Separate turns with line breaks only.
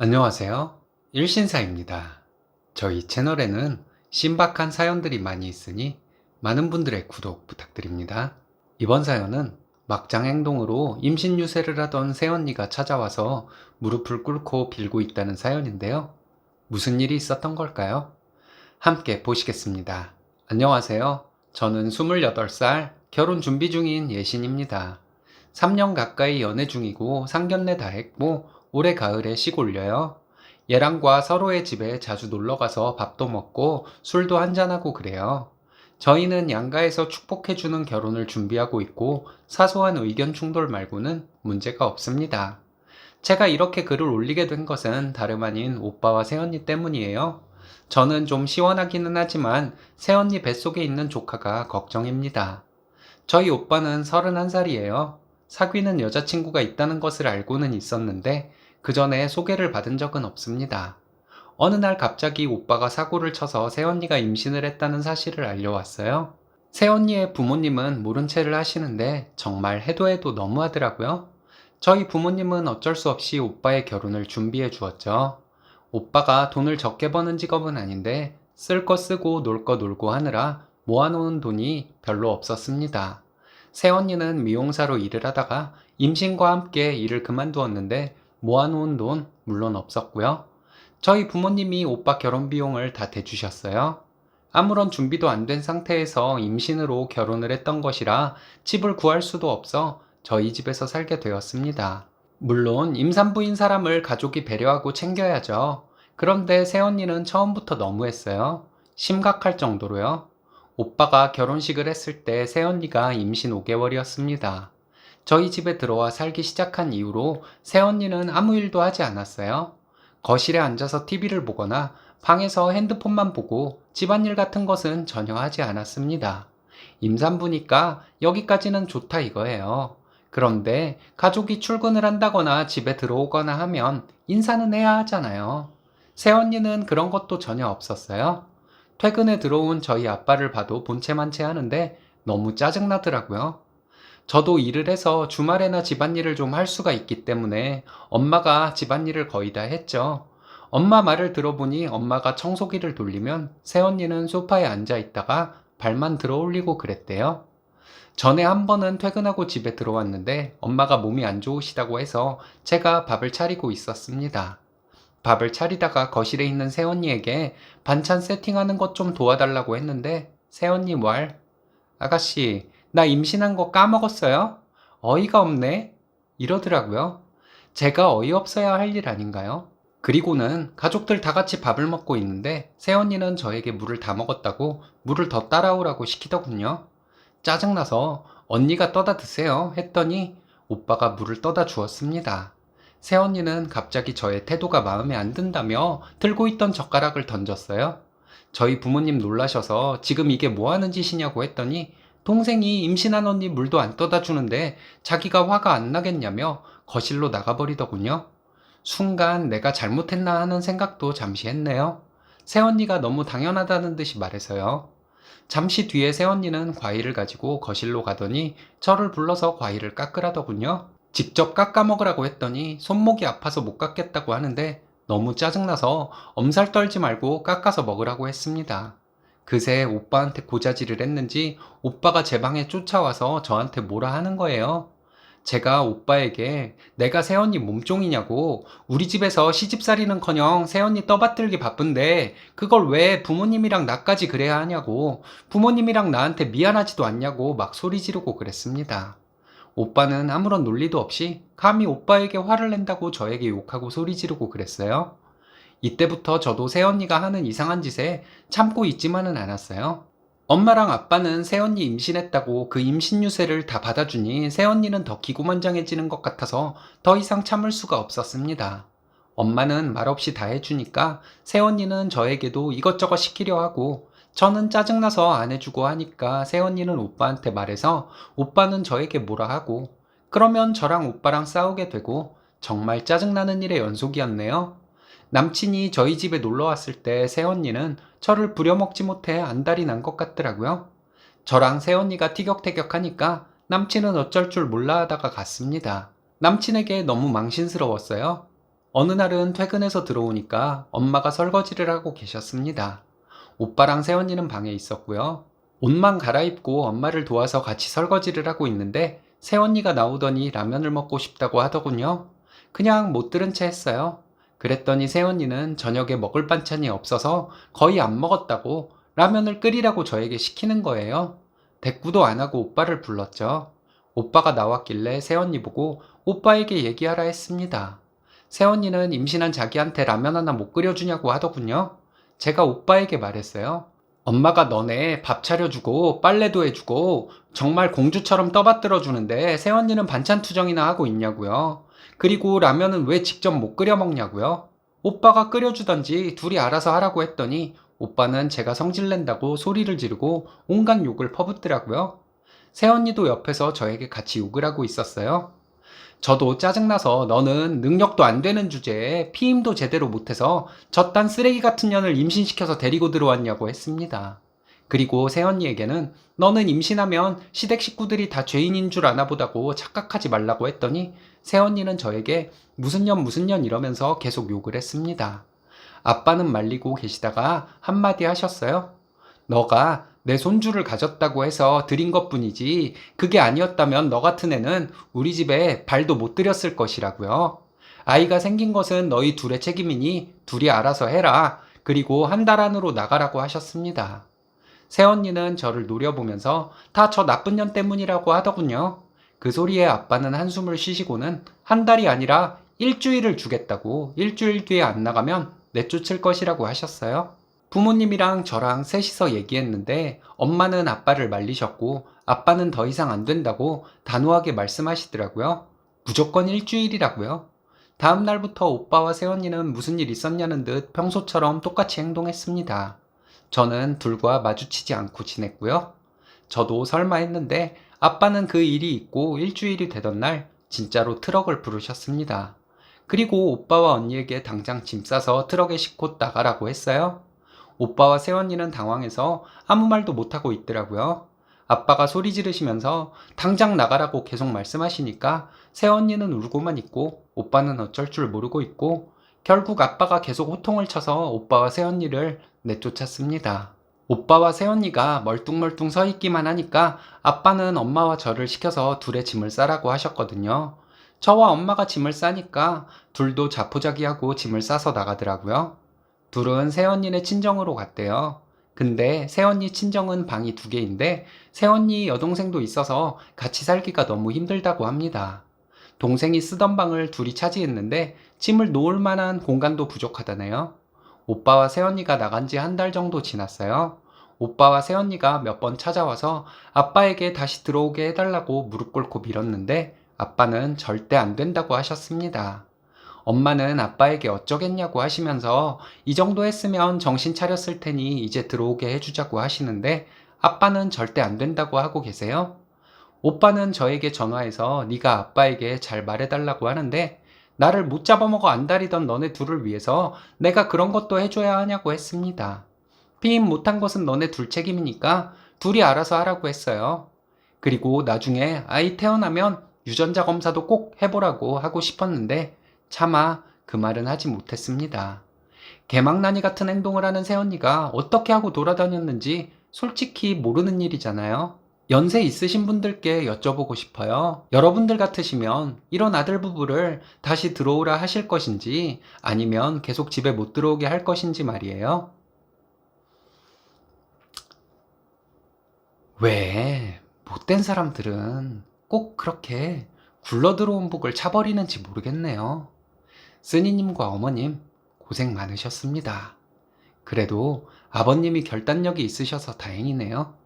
안녕하세요. 일신사입니다. 저희 채널에는 신박한 사연들이 많이 있으니 많은 분들의 구독 부탁드립니다. 이번 사연은 막장 행동으로 임신 유세를 하던 새언니가 찾아와서 무릎을 꿇고 빌고 있다는 사연인데요. 무슨 일이 있었던 걸까요? 함께 보시겠습니다. 안녕하세요. 저는 28살 결혼 준비 중인 예신입니다. 3년 가까이 연애 중이고 상견례 다 했고 올해 가을에 식 올려요. 얘랑과 서로의 집에 자주 놀러 가서 밥도 먹고 술도 한잔하고 그래요. 저희는 양가에서 축복해주는 결혼을 준비하고 있고 사소한 의견 충돌 말고는 문제가 없습니다. 제가 이렇게 글을 올리게 된 것은 다름 아닌 오빠와 새언니 때문이에요. 저는 좀 시원하기는 하지만 새언니 뱃속에 있는 조카가 걱정입니다. 저희 오빠는 31살이에요. 사귀는 여자친구가 있다는 것을 알고는 있었는데 그 전에 소개를 받은 적은 없습니다. 어느 날 갑자기 오빠가 사고를 쳐서 새언니가 임신을 했다는 사실을 알려왔어요. 새언니의 부모님은 모른 채를 하시는데 정말 해도 해도 너무하더라고요. 저희 부모님은 어쩔 수 없이 오빠의 결혼을 준비해 주었죠. 오빠가 돈을 적게 버는 직업은 아닌데 쓸 거 쓰고 놀 거 놀고 하느라 모아놓은 돈이 별로 없었습니다. 새언니는 미용사로 일을 하다가 임신과 함께 일을 그만두었는데 모아놓은 돈 물론 없었고요. 저희 부모님이 오빠 결혼 비용을 다 대주셨어요. 아무런 준비도 안 된 상태에서 임신으로 결혼을 했던 것이라 집을 구할 수도 없어 저희 집에서 살게 되었습니다. 물론 임산부인 사람을 가족이 배려하고 챙겨야죠. 그런데 새언니는 처음부터 너무했어요. 심각할 정도로요. 오빠가 결혼식을 했을 때 새언니가 임신 5개월이었습니다. 저희 집에 들어와 살기 시작한 이후로 새언니는 아무 일도 하지 않았어요. 거실에 앉아서 TV를 보거나 방에서 핸드폰만 보고 집안일 같은 것은 전혀 하지 않았습니다. 임산부니까 여기까지는 좋다 이거예요. 그런데 가족이 출근을 한다거나 집에 들어오거나 하면 인사는 해야 하잖아요. 새언니는 그런 것도 전혀 없었어요. 퇴근에 들어온 저희 아빠를 봐도 본체만체 하는데 너무 짜증나더라고요. 저도 일을 해서 주말에나 집안일을 좀 할 수가 있기 때문에 엄마가 집안일을 거의 다 했죠. 엄마 말을 들어보니 엄마가 청소기를 돌리면 새언니는 소파에 앉아 있다가 발만 들어 올리고 그랬대요. 전에 한 번은 퇴근하고 집에 들어왔는데 엄마가 몸이 안 좋으시다고 해서 제가 밥을 차리고 있었습니다. 밥을 차리다가 거실에 있는 새언니에게 반찬 세팅하는 것 좀 도와달라고 했는데 새언니 말 아가씨 나 임신한 거 까먹었어요? 어이가 없네? 이러더라고요. 제가 어이없어야 할 일 아닌가요? 그리고는 가족들 다 같이 밥을 먹고 있는데 새언니는 저에게 물을 다 먹었다고 물을 더 따라오라고 시키더군요. 짜증나서 언니가 떠다 드세요 했더니 오빠가 물을 떠다 주었습니다. 새언니는 갑자기 저의 태도가 마음에 안 든다며 들고 있던 젓가락을 던졌어요. 저희 부모님 놀라셔서 지금 이게 뭐 하는 짓이냐고 했더니 동생이 임신한 언니 물도 안 떠다 주는데 자기가 화가 안 나겠냐며 거실로 나가버리더군요. 순간 내가 잘못했나 하는 생각도 잠시 했네요. 새언니가 너무 당연하다는 듯이 말해서요. 잠시 뒤에 새언니는 과일을 가지고 거실로 가더니 저를 불러서 과일을 깎으라더군요. 직접 깎아 먹으라고 했더니 손목이 아파서 못 깎겠다고 하는데 너무 짜증나서 엄살 떨지 말고 깎아서 먹으라고 했습니다. 그새 오빠한테 고자질을 했는지 오빠가 제 방에 쫓아와서 저한테 뭐라 하는 거예요. 제가 오빠에게 내가 새언니 몸종이냐고 우리 집에서 시집살이는커녕 새언니 떠받들기 바쁜데 그걸 왜 부모님이랑 나까지 그래야 하냐고 부모님이랑 나한테 미안하지도 않냐고 막 소리 지르고 그랬습니다. 오빠는 아무런 논리도 없이 감히 오빠에게 화를 낸다고 저에게 욕하고 소리 지르고 그랬어요. 이때부터 저도 새언니가 하는 이상한 짓에 참고 있지만은 않았어요. 엄마랑 아빠는 새언니 임신했다고 그 임신 유세를 다 받아주니 새언니는 더 기고만장해지는 것 같아서 더 이상 참을 수가 없었습니다. 엄마는 말없이 다 해주니까 새언니는 저에게도 이것저것 시키려 하고 저는 짜증나서 안 해주고 하니까 새언니는 오빠한테 말해서 오빠는 저에게 뭐라 하고 그러면 저랑 오빠랑 싸우게 되고 정말 짜증나는 일의 연속이었네요. 남친이 저희 집에 놀러 왔을 때 새언니는 저를 부려먹지 못해 안달이 난 것 같더라고요. 저랑 새언니가 티격태격하니까 남친은 어쩔 줄 몰라 하다가 갔습니다. 남친에게 너무 망신스러웠어요. 어느 날은 퇴근해서 들어오니까 엄마가 설거지를 하고 계셨습니다. 오빠랑 새언니는 방에 있었고요. 옷만 갈아입고 엄마를 도와서 같이 설거지를 하고 있는데 새언니가 나오더니 라면을 먹고 싶다고 하더군요. 그냥 못 들은 채 했어요. 그랬더니 새언니는 저녁에 먹을 반찬이 없어서 거의 안 먹었다고 라면을 끓이라고 저에게 시키는 거예요. 대꾸도 안 하고 오빠를 불렀죠. 오빠가 나왔길래 새언니 보고 오빠에게 얘기하라 했습니다. 새언니는 임신한 자기한테 라면 하나 못 끓여주냐고 하더군요. 제가 오빠에게 말했어요. 엄마가 너네 밥 차려주고 빨래도 해주고 정말 공주처럼 떠받들어 주는데 새언니는 반찬 투정이나 하고 있냐고요. 그리고 라면은 왜 직접 못 끓여 먹냐고요. 오빠가 끓여주던지 둘이 알아서 하라고 했더니 오빠는 제가 성질낸다고 소리를 지르고 온갖 욕을 퍼붓더라고요. 새언니도 옆에서 저에게 같이 욕을 하고 있었어요. 저도 짜증나서 너는 능력도 안 되는 주제에 피임도 제대로 못해서 저딴 쓰레기 같은 년을 임신시켜서 데리고 들어왔냐고 했습니다. 그리고 새언니에게는 너는 임신하면 시댁 식구들이 다 죄인인 줄 아나 보다고 착각하지 말라고 했더니 새언니는 저에게 무슨 년 무슨 년 이러면서 계속 욕을 했습니다. 아빠는 말리고 계시다가 한마디 하셨어요. 너가 내 손주를 가졌다고 해서 드린 것 뿐이지 그게 아니었다면 너 같은 애는 우리 집에 발도 못 들였을 것이라고요. 아이가 생긴 것은 너희 둘의 책임이니 둘이 알아서 해라. 그리고 한 달 안으로 나가라고 하셨습니다. 새언니는 저를 노려보면서 다 저 나쁜 년 때문이라고 하더군요. 그 소리에 아빠는 한숨을 쉬시고는 한 달이 아니라 일주일을 주겠다고 일주일 뒤에 안 나가면 내쫓을 것이라고 하셨어요. 부모님이랑 저랑 셋이서 얘기했는데 엄마는 아빠를 말리셨고 아빠는 더 이상 안 된다고 단호하게 말씀하시더라고요. 무조건 일주일이라고요. 다음 날부터 오빠와 새언니는 무슨 일 있었냐는 듯 평소처럼 똑같이 행동했습니다. 저는 둘과 마주치지 않고 지냈고요. 저도 설마 했는데 아빠는 그 일이 있고 일주일이 되던 날 진짜로 트럭을 부르셨습니다. 그리고 오빠와 언니에게 당장 짐 싸서 트럭에 싣고 나가라고 했어요. 오빠와 새언니는 당황해서 아무 말도 못하고 있더라고요. 아빠가 소리 지르시면서 당장 나가라고 계속 말씀하시니까 새언니는 울고만 있고 오빠는 어쩔 줄 모르고 있고 결국 아빠가 계속 호통을 쳐서 오빠와 새언니를 내쫓았습니다. 오빠와 새언니가 멀뚱멀뚱 서 있기만 하니까 아빠는 엄마와 저를 시켜서 둘의 짐을 싸라고 하셨거든요. 저와 엄마가 짐을 싸니까 둘도 자포자기하고 짐을 싸서 나가더라고요. 둘은 새언니네 친정으로 갔대요. 근데 새언니 친정은 방이 두 개인데 새언니 여동생도 있어서 같이 살기가 너무 힘들다고 합니다. 동생이 쓰던 방을 둘이 차지했는데 짐을 놓을 만한 공간도 부족하다네요. 오빠와 새언니가 나간 지 한 달 정도 지났어요. 오빠와 새언니가 몇 번 찾아와서 아빠에게 다시 들어오게 해달라고 무릎 꿇고 빌었는데 아빠는 절대 안 된다고 하셨습니다. 엄마는 아빠에게 어쩌겠냐고 하시면서 이 정도 했으면 정신 차렸을 테니 이제 들어오게 해주자고 하시는데 아빠는 절대 안 된다고 하고 계세요. 오빠는 저에게 전화해서 네가 아빠에게 잘 말해달라고 하는데 나를 못 잡아먹어 안달이던 너네 둘을 위해서 내가 그런 것도 해줘야 하냐고 했습니다. 피임 못한 것은 너네 둘 책임이니까 둘이 알아서 하라고 했어요. 그리고 나중에 아이 태어나면 유전자 검사도 꼭 해보라고 하고 싶었는데 차마 그 말은 하지 못했습니다. 개망나니 같은 행동을 하는 새언니가 어떻게 하고 돌아다녔는지 솔직히 모르는 일이잖아요. 연세 있으신 분들께 여쭤보고 싶어요. 여러분들 같으시면 이런 아들 부부를 다시 들어오라 하실 것인지 아니면 계속 집에 못 들어오게 할 것인지 말이에요. 왜 못된 사람들은 꼭 그렇게 굴러 들어온 복을 차버리는지 모르겠네요. 쓰니님과 어머님 고생 많으셨습니다. 그래도 아버님이 결단력이 있으셔서 다행이네요.